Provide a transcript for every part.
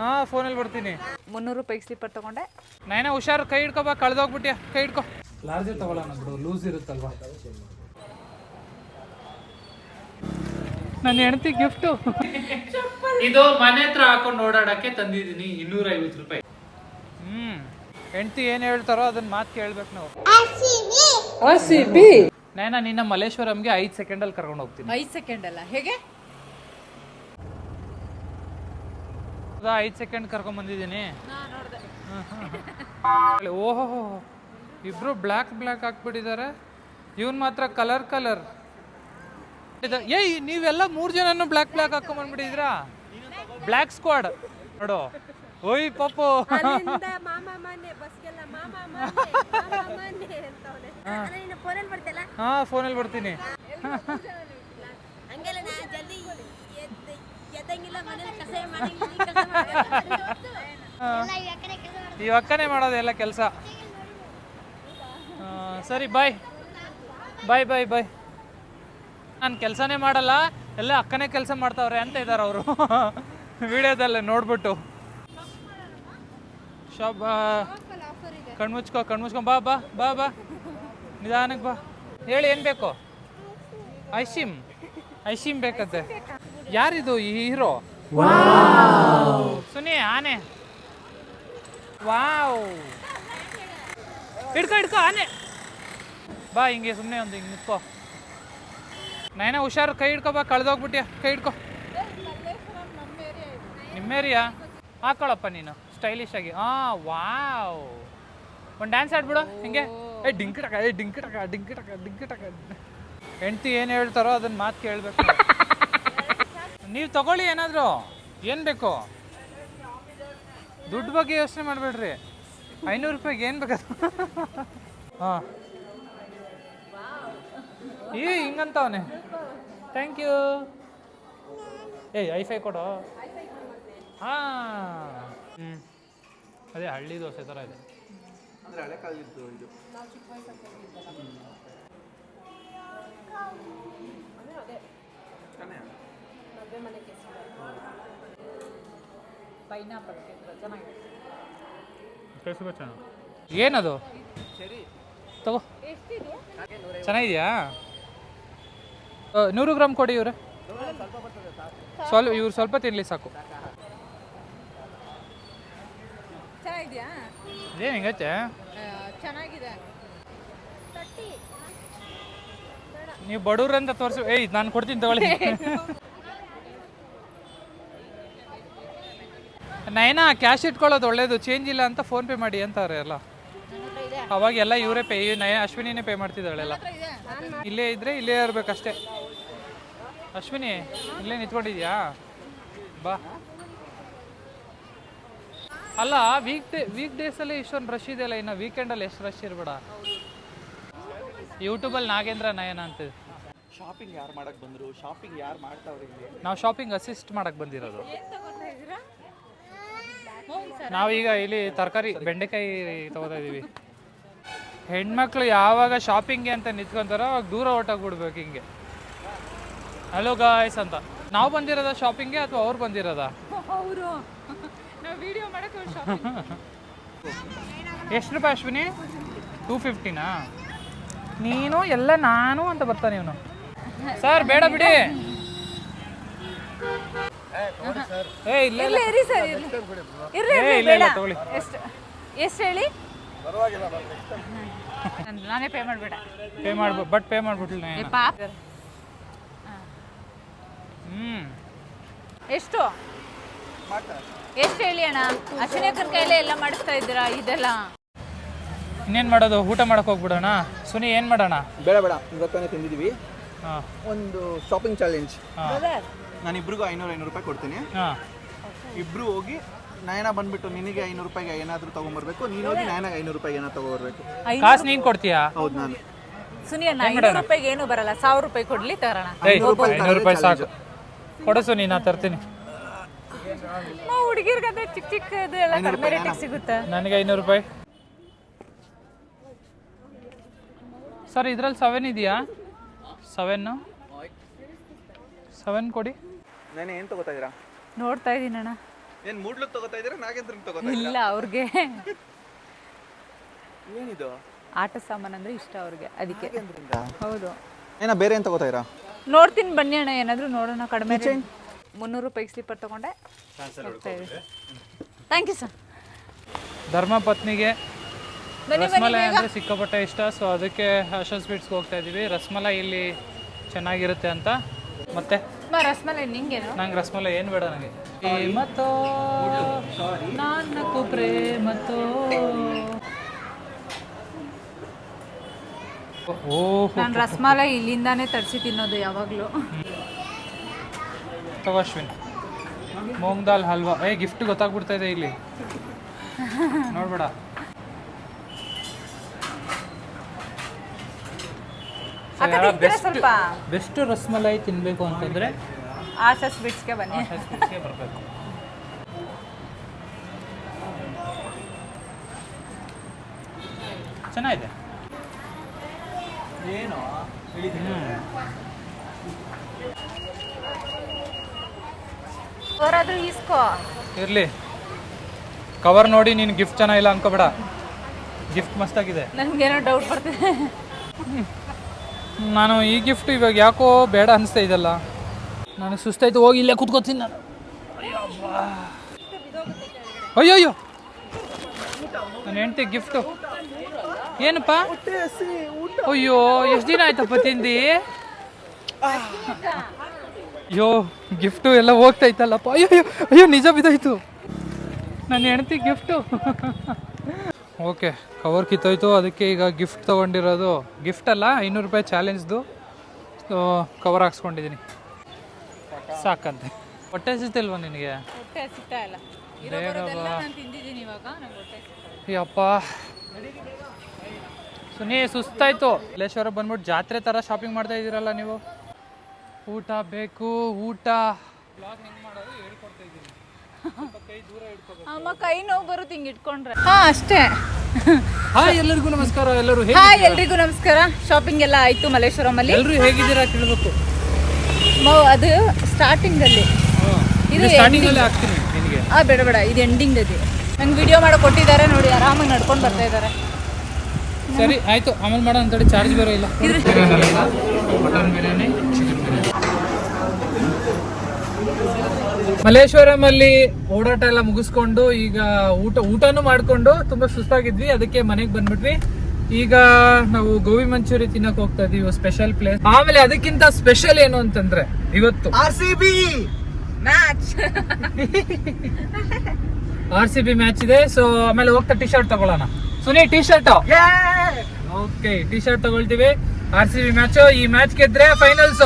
ಹಾ ಫೋನಲ್ಲಿ ಬರ್ತೀನಿ. ಮುನ್ನೂರು ರೂಪಾಯಿ ಸ್ಲಿಪ್ಪರ್ ತಗೊಂಡೆ. ನೈನ ಹುಷಾರು ಕೈ ಹಿಡ್ಕೊ ಬಾ ಕಳ್ದೋಗ್ಬಿಟ್ಯಾ? ಕೈ ಹಿಡ್ಕೊ. ಲಾರ್ಜ್ ತಗೊಳ್ಳೋಣ ಬಿಡು ಲೂಸ್ ಇರುತ್ತಲ್ವಾ? ನನ್ನ ಹೆಂಡತಿ ಗಿಫ್ಟು ಇದು ಮನೆ ಹತ್ರ ಹಾಕೊಂಡು ಓಡಾಡಕ್ಕೆ ತಂದಿದ್ದೀನಿ ಇನ್ನೂರ ಐವತ್ತು ರೂಪಾಯಿ. ಹ್ಮ್. ಹೆಂಡತಿ ಏನ್ ಹೇಳ್ತಾರೋ ಅದನ್ನ ಮಾತು ಕೇಳ್ಬೇಕು ನಾವು. ನೈನ ನಿನ್ನ ಮಲ್ಲೇಶ್ವರಂಗೆ ಐದು ಸೆಕೆಂಡಲ್ಲಿ ಕರ್ಕೊಂಡು ಹೋಗ್ತೀನಿ. ಐದು ಸೆಕೆಂಡ್ ಅಲ್ಲ ಹೇಗೆ? ಐದು ಸೆಕೆಂಡ್ ಕರ್ಕೊಂಡ್ ಬಂದಿದ್ದೀನಿ. ಓಹೋ ಇಬ್ರು ಬ್ಲ್ಯಾಕ್ ಬ್ಲ್ಯಾಕ್ ಹಾಕ್ಬಿಟ್ಟಿದ್ದಾರೆ. ಇವನ್ ಮಾತ್ರ ಕಲರ್ ಕಲರ್ ಏಯ್ ನೀವೆಲ್ಲ ಮೂರ್ ಜನನು ಬ್ಲ್ಯಾಕ್ ಬ್ಲ್ಯಾಕ್ ಹಾಕೊಂಡ್ ಬಂದ್ಬಿಟ್ಟಿದ್ರಾ ಬ್ಲ್ಯಾಕ್ ಸ್ಕ್ವಾಡ್ ನೋಡು. ಓಯ್ ಪಪ್ಪು ಹಾ. ಫೋನಲ್ಲಿ ಬಸ್ಗೆಲ್ಲ ಮಾಮ ಮಾನೆ ಮಾಮ ಮಾನೆ ಅಂತವ್ನೆ ಅಲ್ಲ ನೀನು ಫೋನಲ್ಲಿ ಬರ್ತಿಲ್ಲ ಹಾ ಫೋನಲ್ಲಿ ಬರ್ತೀನಿ ಹಂಗೆಲ್ಲ ನಾ ಜಲ್ದಿ ಎದ್ದ ಎದ್ದಂಗಿಲ್ಲ ಮನೇಲಿ ಕಸ ಮಾಡಂಗಿಲ್ಲ ಈ ಒಕ್ಕನೆ. ಈ ಅಕ್ಕನೇ ಮಾಡೋದು ಎಲ್ಲ ಕೆಲಸ. ಸರಿ ಬಾಯ್ ಬಾಯ್ ಬಾಯ್ ಬಾಯ್ ನಾನು ಕೆಲಸನೇ ಮಾಡಲ್ಲ ಎಲ್ಲ ಅಕ್ಕನೇ ಕೆಲಸ ಮಾಡ್ತಾವ್ರೆ ಅಂತ ಇದ್ದಾರೆ ಅವರು. ವಿಡಿಯೋದಲ್ಲೇ ನೋಡ್ಬಿಟ್ಟು. ಶಾಪ್ ಕಣ್ಮುಚ್ಕೋ ಕಣ್ಮುಚ್ಕೊ. ಬಾ ಬಾ ಬಾ ಬಾ. ನಿಧಾನಕ್ಕೆ ಬಾ. ಹೇಳಿ ಏನು ಬೇಕು? ಐಸಿಮ್ ಐಸಿಮ್ ಬೇಕಂತೆ. ಯಾರಿದು ಈ ಹೀರೋ? ಸುನಿ ಆನೆ. ವಾವ್. ಹಿಡ್ಕೊ ಹಿಡ್ಕೊ ಆನೆ. ಬಾ ಹಿಂಗೆ ಸುಮ್ಮನೆ ಒಂದು ಹಿಂಗೆ ನಿಂತ್ಕೋ. ನೈನ ಹುಷಾರು ಕೈ ಹಿಡ್ಕೊ ಬಾ ಕಳ್ದೋಗ್ಬಿಟ್ಟಿಯ ಕೈ ಹಿಡ್ಕೊ. ನಿಮ್ಮ ಏರಿಯಾ ಹಾಕೊಳ್ಳಪ್ಪ ನೀನು ಸ್ಟೈಲಿಶ್ ಆಗಿ. ಹಾ ವಾವ್. ಒಂದು ಡ್ಯಾನ್ಸ್ ಆಡ್ಬಿಡು ಹಿಂಗೆ. ಏ ಡಿಂಕಿಟಕ ಏ ಡಿಂಕಿಟಕ ಡಿಂಕಿಟಕ ಡಿಂಕಿಟಕ ಡಿಂಕ್ ಟಕ. ಹೆಂಡ್ತಿ ಏನು ಹೇಳ್ತಾರೋ ಅದನ್ನ ಮಾತು ಕೇಳಬೇಕು. ನೀವು ತಗೊಳ್ಳಿ ಏನಾದರೂ. ಏನು ಬೇಕು? ದುಡ್ಡು ಬಗ್ಗೆ ಯೋಚನೆ ಮಾಡಬೇಡ್ರಿ. ಐನೂರು ರೂಪಾಯಿಗೆ ಏನು ಬೇಕಾದ ಹಾಂ. ಏ ಹಿಂಗಂತವನೆ. ಥ್ಯಾಂಕ್ ಯು ಏಯ್ ಐಫೈ ಕೊಡು? ಹಾಂ. ಹ್ಞೂ ಅದೇ ಹಳ್ಳಿ ದೋಸೆ ಥರ ಇದೆ. ಅಂದರೆ ಹಳೆ ಕಾಲದ್ದು ಇದು. ಪೈನಾಪಲ್ ಚೆನ್ನಾಗಿದೆ ಏನದು? ತಗೋ. ಚೆನ್ನಾಗಿದೆಯಾ? ನೂರು ಗ್ರಾಮ್ ಕೊಡಿ ಇವ್ರೆ. ಸ್ವಲ್ಪ ಇವ್ರು ಸ್ವಲ್ಪ ತಿನ್ಲಿ ಸಾಕು. ಚೆನ್ನಾಗಿದ್ಯಾ? ಏನು ಹಿಂಗೈತೆ? ಚೆನ್ನಾಗಿದೆ. ನೀವು ಬಡವ್ರು ಅಂತ ತೋರಿಸಿ ಏಯ್ ನಾನು ಕೊಡ್ತೀನಿ ತಗೊಳ್ಳಿ. ನೈನಾ ಕ್ಯಾಶ್ ಇಟ್ಕೊಳ್ಳೋದು ಒಳ್ಳೇದು ಚೇಂಜ್ ಇಲ್ಲ ಅಂತ ಫೋನ್ ಪೇ ಮಾಡಿ ಅಂತಾರೆ ಎಲ್ಲ ಅವಾಗ ಎಲ್ಲ ಇವರೇ ಪೇ ನಯ ಅಶ್ವಿನಿನೇ ಪೇ ಮಾಡ್ತಿದ್ದಾಳೆಲ್ಲ ಇಲ್ಲೇ ಇದ್ರೆ ಇಲ್ಲೇ ಇರ್ಬೇಕಷ್ಟೇ. ಅಶ್ವಿನಿ ಇಲ್ಲೇ ನಿಂತ್ಕೊಂಡಿದ್ಯಾ? ಬಾ. ಅಲ್ಲ ವೀಕ್ ಡೇ ವೀಕ್ ಡೇಸಲ್ಲಿ ಇಷ್ಟೊಂದು ರಶ್ ಇದೆಯಲ್ಲ ಇನ್ನು ವೀಕೆಂಡಲ್ಲಿ ಎಷ್ಟು ರಶ್ ಇರಬೇಡ? ಯೂಟ್ಯೂಬಲ್ಲಿ ನಾಗೇಂದ್ರ ನಯನ ಅಂತ. ಶಾಪಿಂಗ್ ಯಾರು ಮಾಡಕ್ ಬಂದ್ರು? ಶಾಪಿಂಗ್ ಯಾರು ಮಾಡ್ತಾವ್ರೆ ಇಲ್ಲಿ? ನಾವು ಶಾಪಿಂಗ್ ಅಸಿಸ್ಟ್ ಮಾಡಕ್ ಬಂದಿರೋದು. ನಾವೀಗ ಇಲ್ಲಿ ತರಕಾರಿ ಬೆಂಡೆಕಾಯಿ ತಗೋತಾ ಇದೀವಿ. ಹೆಣ್ಮಕ್ಳು ಯಾವಾಗ ಶಾಪಿಂಗ್ಗೆ ಅಂತ ನಿಂತ್ಕೊಂತಾರೋ ಅವಾಗ ದೂರ ಹೊಟ್ಟೋಗ್ಬಿಡ್ಬೇಕು ಹಿಂಗೆ. ಹಲೋ ಗಾಯ್ಸ್ ಅಂತ. ನಾವು ಬಂದಿರೋದ ಶಾಪಿಂಗ್ಗೆ ಅಥವಾ ಅವ್ರು ಬಂದಿರೋದ? ಅವರು. ನಾವು ವಿಡಿಯೋ ಮಾಡಕ್ಕೆ ಎಷ್ಟು ರೂಪಾಯಿ ಅಶ್ವಿನಿ? ಟೂ ಫಿಫ್ಟಿನಾ ನೀನು ಎಲ್ಲ ನಾನು ಅಂತ ಬರ್ತಾನೆ ಇವನು. ಸರ್ ಬೇಡ ಬಿಡಿ. ಏ ಇಲ್ಲ ಇಲ್ಲ. ಇರಿ ಸರ್ ಇರ್ಲಿ. ಇರ್ಲಿ ಏ, ಇರ್ಲಿ ಇಲ್ಲ, ಬೇಡ. ತಗೊಳ್ಳಿ. ಎಷ್ಟು ಎಷ್ಟು ಹೇಳಿ? ನಾನ್- ನಾನೇ ಪೇ ಮಾಡಬೇಡ ಪೇ ಮಾಡ್ಬೋ ಬಟ್ ಪೇ ಮಾಡ್ಬಿಟ್ಲು ಏ ಪಾಪ. ಹ್ಮ್. ಎಷ್ಟು? ಎಷ್ಟು ಹೇಳಿ ಅಣ್ಣ? ಅಶ್ವಿನೇಕರ್ ಕೈಲೇ ಎಲ್ಲ ಮಾಡಿಸ್ತಾ ಇದ್ದೀರಾ ಇದೆಲ್ಲ? ಇನ್ನೇನು ಮಾಡೋದು? ಊಟ ಮಾಡಕ್ ಹೋಗ್ಬಿಡೋಣ? ಸುನಿ ಏನು ಮಾಡೋಣ? ಬೇಡ ಬೇಡ. ಇವತ್ತೇ ತಿಂದಿದ್ದೀವಿ ಹಾಂ. ಒಂದು ಶಾಪಿಂಗ್ ಚಾಲೆಂಜ್ ಹಾಂ. ನಾನು ಇಬ್ರಿಗೂ ಐನೂರು ಐನೂರು ರೂಪಾಯಿ ಕೊಡ್ತೀನಿ. ಹಾಂ. ಇಬ್ರು ಹೋಗಿ ನಯನ ಬಂದ್ಬಿಟ್ಟು ನಿನಗೆ ಐನೂರು ರೂಪಾಯಿಗೆ ಏನಾದರೂ ತೊಗೊಂಬರ್ಬೇಕು. ನೀನು ಹೋಗಿ ನಯನ ಐನೂರು ರೂಪಾಯಿಗೆ ಏನಾದ್ರು ತಗೊಬರ್ಬೇಕು. ಕಾಸು ನೀನು ಕೊಡ್ತೀಯಾ? ಹೌದು ನಾನು. ಸುನಿಯಣ್ಣ ಐನೂರು ರೂಪಾಯಿಗೆ ಏನು ಬರಲ್ಲ. ಸಾವಿರ ರೂಪಾಯಿ ಕೊಡ್ಲಿ ತಗೋಣ ಏಯ್ ಐನೂರು ರೂಪಾಯಿ ಸಾಕು. ಕೊಡು ಸುನಿ ನಾ ತರ್ತೀನಿ. ಹುಡುಗಿರ್ಗಂದ್ರೆ ಚಿಕ್ಕ ಚಿಕ್ಕದು ಎಲ್ಲ ಕಡಿಮೆ ರೇಟಿಗೆ ಸಿಗುತ್ತೆ? ನನಗೆ ಐನೂರು ರೂಪಾಯಿ. ಸರ್ ಇದ್ರಲ್ಲಿ ಸೆವೆನ್ ಇದೆಯಾ? ಸೆವೆನ್ನು ಸೆವೆನ್ ಕೊಡಿ. ನಾನು ಏನು ತಗೋತಾ ಇದ್ದೀರಾ ನೋಡ್ತಾ ಇದ್ದೀನಿ ಅಣ್ಣ. ಏನ್ ಮೂಡ್ಲಕ್ ತಗೋತಾ ಇದೀರಾ ನಾಗೇಂದ್ರನ್ ತಗೋತಾ ಇದ್ದೀರಾ ಇಲ್ಲ ಅವ್ರಿಗೆ. ಏನಿದು? ಆಟ ಸಾಮಾನು ಅಂದ್ರೆ ಇಷ್ಟ ಅವ್ರಿಗೆ ಅದಕ್ಕೆ. ಹೌದು. ಏನ ಬೇರೆ ಏನು ತಗೋತಾ ಇರಾ ನೋಡ್ತೀನಿ ಬನ್ನಿ ಅಣ್ಣ ಏನಾದ್ರು ನೋಡೋಣ ಕಡಿಮೆ ಮುನ್ನೂರು ರೂಪಾಯಿಗೆ ಸ್ಲಿಪ್ಪರ್ ತಗೊಂಡೆ. ಥ್ಯಾಂಕ್ ಯು ಸರ್ ಧರ್ಮ ಪತ್ನಿಗೆ ಬನ್ನಿ ರಸಮಲೈ ಅಂದರೆ ಸಿಕ್ಕಾಪಟ್ಟೆ ಇಷ್ಟ ಸೊ ಅದಕ್ಕೆ ಆಶಾ ಸ್ವೀಟ್ಸ್ಗೆ ಹೋಗ್ತಾ ಇದ್ದೀವಿ ರಸಮಲೈ ಇಲ್ಲಿ ಚೆನ್ನಾಗಿರುತ್ತೆ ಅಂತ. ಮತ್ತೆ? ರಸಮಲೈ ನಿಂಗೇನು? ನಂಗೆ ರಸಮಲೈ ಏನು ಬೇಡ ನನಗೆ ಪ್ರೇಮತೋ ನಾನ್ನಕು ಪ್ರೇಮತೋ ಓಹ್. ನಾನು ರಸ್ಮಲೈ ಇಲ್ಲಿಂದಾನೇ ತರಿಸಿ ತಿನ್ನೋದು ಯಾವಾಗಲೂ. ತಗೋ ಅಶ್ವಿನ್. ಮೂಂಗ್ ದಾಲ್ ಹಲ್ವಾ. ಏ ಗಿಫ್ಟ್ ಗೊತ್ತಾಗ್ಬಿಡ್ತಾ ಇದೆ ಇಲ್ಲಿ. ನೋಡ್ಬೇಡ. ಸ್ವಲ್ಪ? ಬೆಸ್ಟ್ ರಸಮಲೈ ತಿನ್ನಬೇಕು ಅಂತಂದ್ರೆ ಆಶಾ ಸ್ವೀಟ್ಸ್ಗೆ ಬನ್ನಿ. ಆಶಾ ಸ್ವೀಟ್ಸ್ಗೆ ಬರಬೇಕು. ಚೆನ್ನಾಗಿದೆ. ಏನು ಅವರಾದ್ರೂ ಇಸ್ಕೋ ಇರ್ಲಿ. ಕವರ್ ನೋಡಿ ನೀನು ಗಿಫ್ಟ್ ಚೆನ್ನಾಗಿಲ್ಲ ಅನ್ಕೋಬೇಡ. ಗಿಫ್ಟ್ ಮಸ್ತಾಗಿದೆ. ಏನೋ ಡೌಟ್ ಬರ್ತಿದೆ. ನಾನು ಈ ಗಿಫ್ಟ್ ಇವಾಗ ಯಾಕೋ ಬೇಡ ಅನಿಸ್ತಾ ನಾನು ನನಗೆ ಸುಸ್ತಾಯ್ತು, ಹೋಗಿ ಇಲ್ಲೇ ಕೂತ್ಕೋತೀನಿ ನಾನು. ಅಯ್ಯೋ ಅಯ್ಯೋ ನನ್ನ ಹೆಂಡ್ತಿ ಗಿಫ್ಟು ಏನಪ್ಪ? ಅಯ್ಯೋ, ಎಷ್ಟು ದಿನ ಆಯ್ತಪ್ಪ ತಿಂದು? ಅಯ್ಯೋ ಗಿಫ್ಟು ಎಲ್ಲ ಹೋಗ್ತಾ ಇತ್ತಲ್ಲಪ್ಪ ಅಯ್ಯೋ ಅಯ್ಯೋ ಅಯ್ಯೋ ನಿಜ ಬಿದ್ದೋಯ್ತು. ನನ್ನ ಹೆಂಡ್ತಿ ಗಿಫ್ಟು ಓಕೆ ಕವರ್ ಕಿತ್ತೋಯ್ತು. ಅದಕ್ಕೆ ಈಗ ಗಿಫ್ಟ್ ತೊಗೊಂಡಿರೋದು. ಗಿಫ್ಟ್ ಅಲ್ಲ ಐನೂರು ರೂಪಾಯಿ ಚಾಲೆಂಜ್ದು ಸೊ ಕವರ್ ಹಾಕ್ಸ್ಕೊಂಡಿದ್ದೀನಿ ಸಾಕಂತೆ. ಹೊಟ್ಟೆ ಹಸಿತಿಲ್ವಾ ನಿನಗೆ? ಅಯ್ಯಪ್ಪ ಸುನಿ ಸುಸ್ತಾಯ್ತು. ಮಲ್ಲೇಶ್ವರ ಬಂದ್ಬಿಟ್ಟು ಜಾತ್ರೆ ಥರ ಶಾಪಿಂಗ್ ಮಾಡ್ತಾ ಇದ್ದೀರಲ್ಲ ನೀವು? ಊಟ ಬೇಕು ಊಟ. ಅಮ್ಮ ಕೈ ನೋವು ಬರುತ್ತೆ ಹಿಂಗೆ ಇಟ್ಕೊಂಡ್ರೆ. ಹಾ ಅಷ್ಟೇ. ಹಾಯ್ ಎಲ್ಲರಿಗೂ ನಮಸ್ಕಾರ. ಎಲ್ಲರೂ ಹೇಗೆ ಹಾಯ್ ಎಲ್ರಿಗೂ ನಮಸ್ಕಾರ. ಶಾಪಿಂಗ್ ಎಲ್ಲ ಆಯ್ತು ಮಲ್ಲೇಶ್ವರಂ ಅಲ್ಲಿ ಎಲ್ಲರೂ ಹೇಗಿದ್ದೀರಾ ಕೇಳಬೇಕು. ಮೌ- ಅದು ಸ್ಟಾರ್ಟಿಂಗ್ ಅಲ್ಲಿ ಇದು ಸ್ಟಾರ್ಟಿಂಗ್ ಅಲ್ಲಿ ಹಾಕ್ತೀನಿ ನಿನಗೆ. ಆ ಬೇಡ ಬೇಡ ಇದು ಎಂಡಿಂಗ್ ಅದು. ನಂಗೆ ವಿಡಿಯೋ ಮಾಡಿ ಕೊಟ್ಟಿದ್ದಾರೆ ನೋಡಿ ಆರಾಮಾಗಿ ನಡ್ಕೊಂಡು ಬರ್ತಾ ಇದ್ದಾರೆ. ಸರಿ ಆಯ್ತು. ಆಮೇಲೆ ಮಾಡೋ ಅಂತೇಳಿ ಚಾರ್ಜ್ ಬೇರೆ ಇಲ್ಲ. ಮಟನ್ ಬಿರಿಯಾನಿ ಚಿಕನ್ ಬಿರಿಯಾನಿ ಮಲ್ಲೇಶ್ವರಂ ಅಲ್ಲಿ ಓಡಾಟ ಎಲ್ಲ ಮುಗಿಸ್ಕೊಂಡು ಈಗ ಊಟ ಊಟನೂ ಮಾಡ್ಕೊಂಡು ತುಂಬಾ ಸುಸ್ತಾಗಿದ್ವಿ ಅದಕ್ಕೆ ಮನೆಗೆ ಬಂದ್ಬಿಟ್ವಿ. ಈಗ ನಾವು ಗೋಬಿ ಮಂಚೂರಿ ತಿನ್ನಕ್ ಹೋಗ್ತಾ ಇದೀವಿ ಸ್ಪೆಷಲ್ ಪ್ಲೇಸ್ ಆಮೇಲೆ ಅದಕ್ಕಿಂತ ಸ್ಪೆಷಲ್ ಏನು ಅಂತಂದ್ರೆ ಇವತ್ತು. R C B match R C B match ಇದೆ ಸೊ ಆಮೇಲೆ ಹೋಗ್ತಾ ಟಿ ಶರ್ಟ್ ತಗೊಳ್ಳೋಣ. Suni T shirt okay T shirt ತಗೊಳ್ತೀವಿ. ಆರ್ ಸಿ ಬಿ ಮ್ಯಾಚ್ ಈ ಮ್ಯಾಚ್ ಗೆದ್ರೆ ಫೈನಲ್ಸ್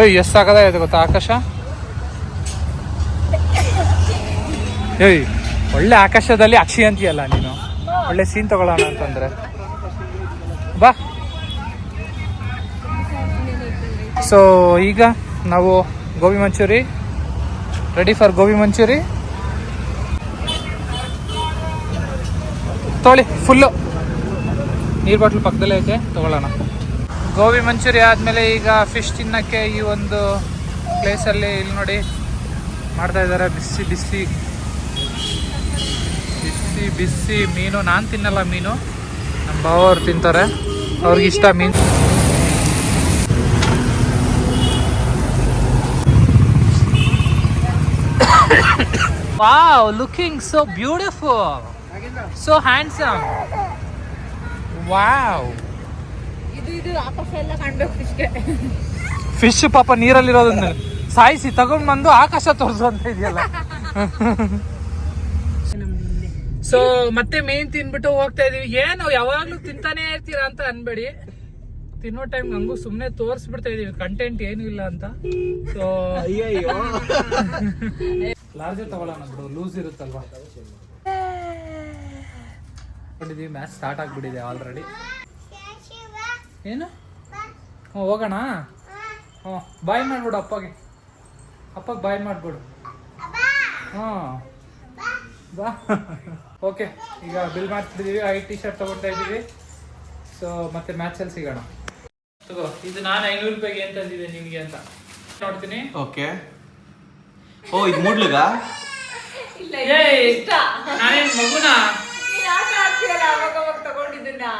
ಏ ಎಷ್ಟಾಗದ ಇದೆ ಗೊತ್ತಾ ಆಕಾಶ? ಏಯ್, ಒಳ್ಳೆ ಆಕಾಶದಲ್ಲಿ ಅಕ್ಷಿ ಅಂತೀಯಲ್ಲ ನೀನು. ಒಳ್ಳೆ ಸೀನ್ ತಗೊಳ್ಳೋಣ ಅಂತಂದ್ರೆ. ಬಾ. ಸೊ ಈಗ ನಾವು ಗೋಬಿ ಮಂಚೂರಿ ರೆಡಿ ಫಾರ್ ಗೋಬಿ ಮಂಚೂರಿ? ತೊಗೊಳ್ಳಿ ಫುಲ್ಲು ನೀರು ಬಾಟ್ಲ್ ಪಕ್ಕದಲ್ಲೇ ಐತೆ, ತೊಗೊಳ್ಳೋಣ. ಗೋಬಿ ಮಂಚೂರಿ ಆದಮೇಲೆ ಈಗ ಫಿಶ್ ತಿನ್ನೋಕ್ಕೆ ಈ ಒಂದು ಪ್ಲೇಸಲ್ಲಿ ಇಲ್ಲಿ ನೋಡಿ ಮಾಡ್ತಾ ಇದ್ದಾರೆ, ಬಿಸಿ ಬಿಸಿ. ಬಿಸಿ ಬಿಸಿ ಮೀನು ನಾನು ತಿನ್ನಲ್ಲ ಮೀನು. ನಮ್ಮ ಭಾವ ಅವ್ರು ತಿಂತಾರೆ. ಅವ್ರಿಗೆ ಇಷ್ಟ ಮೀನು. Wow looking so beautiful so handsome wow. Fish ಪಾಪ ನೀರಲ್ಲಿರೋದನ್ನ ಸಾಯಿಸಿ ತಗೊಂಡ್ ಬಂದು ಆಕಾಶ ತೋರಿಸು ಅಂತ ಇದೆಯಲ್ಲ. ಸೊ ಮತ್ತೆ ಮೇನ್ ತಿನ್ಬಿಟ್ಟು ಹೋಗ್ತಾ ಇದೀವಿ. ಏನು ಯಾವಾಗ್ಲೂ ತಿಂತಾನೆ ಇರ್ತೀರಾ ಅಂತ ಅನ್ಬೇಡಿ. ತಿನ್ನೋ ಟೈಮ್ ಹಂಗೂ ಸುಮ್ನೆ ತೋರಿಸ್ಬಿಡ್ತಾ ಇದೀವಿ. ಕಂಟೆಂಟ್ ಏನು ಇಲ್ಲ ಅಂತ. ಸೊ ಅಯ್ಯಯ್ಯೋ. ಲಾರ್ಜರ್ ತಗೊಳ್ಳೋಣ ಬಿಡು ಲೂಸ್ ಇರುತ್ತಲ್ವಾ? ನೋಡಿದೀವಿ ಮ್ಯಾಚ್ ಸ್ಟಾರ್ಟ್ ಆಗ್ಬಿಟ್ಟಿದೆ ಆಲ್ರೆಡಿ ಏನು? ಹ್ಞೂ ಹೋಗೋಣ? ಹ್ಞೂ ಬಾಯ್ ಮಾಡ್ಬಿಡು ಅಪ್ಪಗೆ. ಅಪ್ಪಗೆ ಬಾಯ್ ಮಾಡ್ಬಿಡು. ಹ್ಞೂ ಬಾ. ಓಕೆ ಈಗ ಬಿಲ್ ಮಾಡ್ತಿದ್ದೀವಿ. ಐ ಟಿ ಶರ್ಟ್ ತೊಗೊಳ್ತಾ ಇದ್ದೀವಿ. ಸೊ ಮತ್ತೆ ಮ್ಯಾಚಲ್ಲಿ ಸಿಗೋಣ. ತಗೋ ಇದು ನಾನು ಐನೂರು ರೂಪಾಯಿಗೆ ಏನು ತಂದಿದ್ದೆ ನಿಮಗೆ ಅಂತ. ನೋಡ್ತೀನಿ. ಓಕೆ ಓ ಇದು ಮೂಡ್ಲುಗ? ಇಲ್ಲ ಏಯ್, ಇಷ್ಟ. ನಾನೇನ್ ಮಗುನ?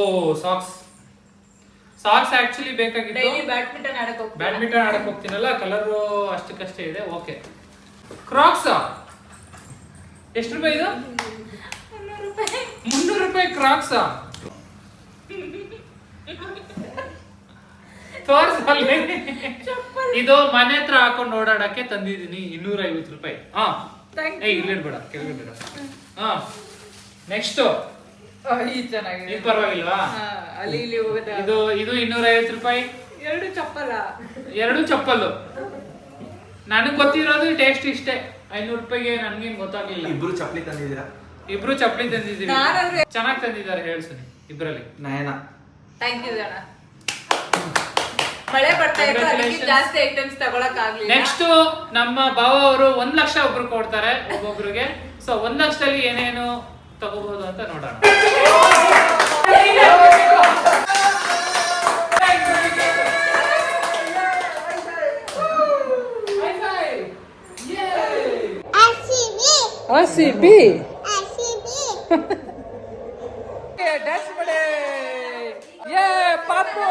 ಓ ಸಾಕ್ಸ್ ಸಾಕ್ಸ್ ಆಕ್ಚುಲಿ ಬೇಕಾಗಿತ್ತು ಬ್ಯಾಡ್ಮಿಂಟನ್ ಆಡಕ್ ಹೋಗ್ತೀನಲ್ಲ ಕಲರ್ ಅಷ್ಟಕ್ಕಷ್ಟೇ ಇದೆ. ಓಕೆ ಕ್ರಾಕ್ಸ್ ಎಷ್ಟು ರೂಪಾಯಿ ಇದು? ಮುನ್ನೂರು ರೂಪಾಯಿ. ಕ್ರಾಕ್ಸ್ ತೋರ್ಸಲ್ಲಿ. ಇದು ಮನೆ ಹತ್ರ ಹಾಕೊಂಡು ಓಡಾಡಕ್ಕೆ ತಂದಿದ್ದೀನಿ ಇನ್ನೂರ ಐವತ್ತು ರೂಪಾಯಿ. ಹಾ ಯು ಏ ಇಲ್ಲಿ ಇಡ್ಬೇಡ ಬಿಡ ಹಾ ನೆಕ್ಸ್ಟ್ ಈ ಚೆನ್ನಾಗಿದೆ. ಇದು ಪರವಾಗಿಲ್ವಾ? ಅಲ್ಲಿ ಇಲ್ಲಿ ಹೋಗೋದ. ಇದು ಇದು ಇನ್ನೂರ ಐವತ್ತು ರೂಪಾಯಿ. ಎರಡು ಚಪ್ಪಲ. ಎರಡು ಚಪ್ಪಲು ನನಗೆ ಗೊತ್ತಿರೋದು ಟೇಸ್ಟ್ ಇಷ್ಟೇ. ಐನೂರು ರೂಪಾಯಿಗೆ ನನ್ಗೇನ್ ಗೊತ್ತಾಗ್ಲಿಲ್ಲ. ಇಬ್ರು ಚಪ್ಪಲಿ ತಂದಿದ್ದೀರಾ? ಇಬ್ರು ಚಪ್ಪಲಿ ತಂದಿದ್ದೀವಿ. ನಾನಂದ್ರೆ- ಚೆನ್ನಾಗಿ ತಂದಿದ್ದಾರೆ ಹೇಳ್ಸನಿ ಇಬ್ರಲ್ಲಿ. ನಯನ. ಥ್ಯಾಂಕ್ ಯು ಅಣ್ಣ ಮಳೆ ಬರ್ತಾ ಇತ್ತು ಅದಕ್ಕೆ Congratulations. ಜಾಸ್ತಿ ಐಟಮ್ಸ್ ತಗೊಳಕ್ ಆಗ್ಲಿಲ್ಲ. ನೆಕ್ಸ್ಟ್ ನಮ್ಮ ಭಾವ ಅವರು ಒಂದ್ ಲಕ್ಷ ಒಬ್ರು ಕೊಡ್ತಾರೆ ಒಬ್ಬೊಬ್ರಿಗೆ. ಸೊ ಒಂದ್ ಲಕ್ಷದಲ್ಲಿ ಏನೇನು ತಗೋಬಹುದು ಅಂತ ನೋಡೋಣ. ಆರ್ಸಿಬಿ ಡ್ಯಾನ್ಸ್ ಮಾಡಿ ಯೇ ಪಾಪು